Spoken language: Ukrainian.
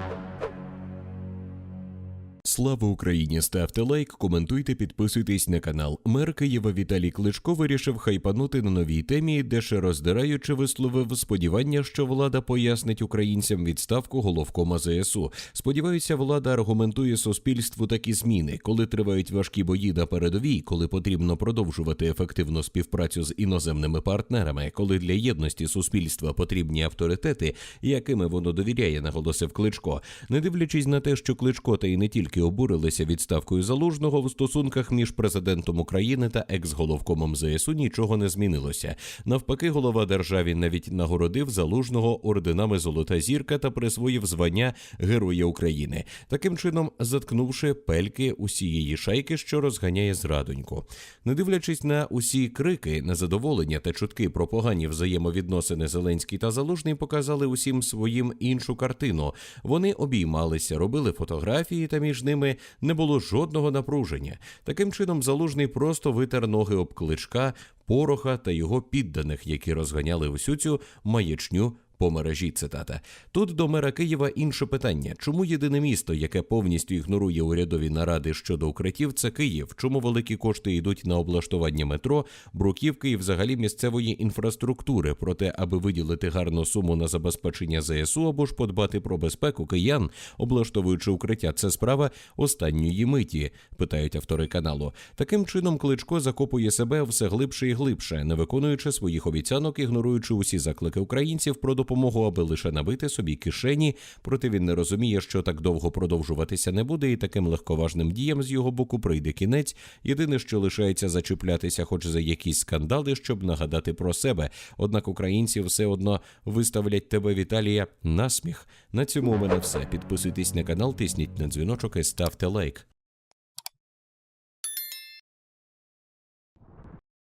Thank you. Слава Україні! Ставте лайк, коментуйте, підписуйтесь на канал. Мер Києва Віталій Кличко вирішив хайпанути на новій темі, де ще роздираючи висловив сподівання, що влада пояснить українцям відставку головкома ЗСУ. Сподіваюся, влада аргументує суспільству такі зміни, коли тривають важкі бої на передовій, коли потрібно продовжувати ефективну співпрацю з іноземними партнерами, коли для єдності суспільства потрібні авторитети, якими воно довіряє, наголосив Кличко. Не дивлячись на те, що Кличко та й не тільки обурилися відставкою залужного в стосунках між президентом України та екс-головкомом ЗСУ нічого не змінилося. Навпаки, голова держави навіть нагородив залужного орденами Золота зірка та присвоїв звання Героя України, таким чином заткнувши пельки усієї шайки, що розганяє зрадоньку. Не дивлячись на усі крики, незадоволення та чутки про погані взаємовідносини Зеленський та Залужний показали усім своїм іншу картину. Вони обіймалися, робили фотографії, та між ними не було жодного напруження. Таким чином, залужний просто витер ноги об кличка, пороха та його підданих, які розганяли усю цю маячню. По мережі цитата тут до мера Києва інше питання: чому єдине місто, яке повністю ігнорує урядові наради щодо укриттів, це Київ? Чому великі кошти йдуть на облаштування метро, бруківки і взагалі місцевої інфраструктури? Проте, аби виділити гарну суму на забезпечення ЗСУ або ж подбати про безпеку киян, облаштовуючи укриття, це справа останньої миті, питають автори каналу. Таким чином, кличко закопує себе все глибше і глибше, не виконуючи своїх обіцянок, ігноруючи усі заклики українців про допомогу, аби лише набити собі кишені. Проте він не розуміє, що так довго продовжуватися не буде, і таким легковажним діям з його боку прийде кінець. Єдине, що лишається зачіплятися, хоч за якісь скандали, щоб нагадати про себе. Однак українці все одно виставлять тебе, Віталія, на сміх. На цьому у мене все. Підписуйтесь на канал, тисніть на дзвіночок і ставте лайк.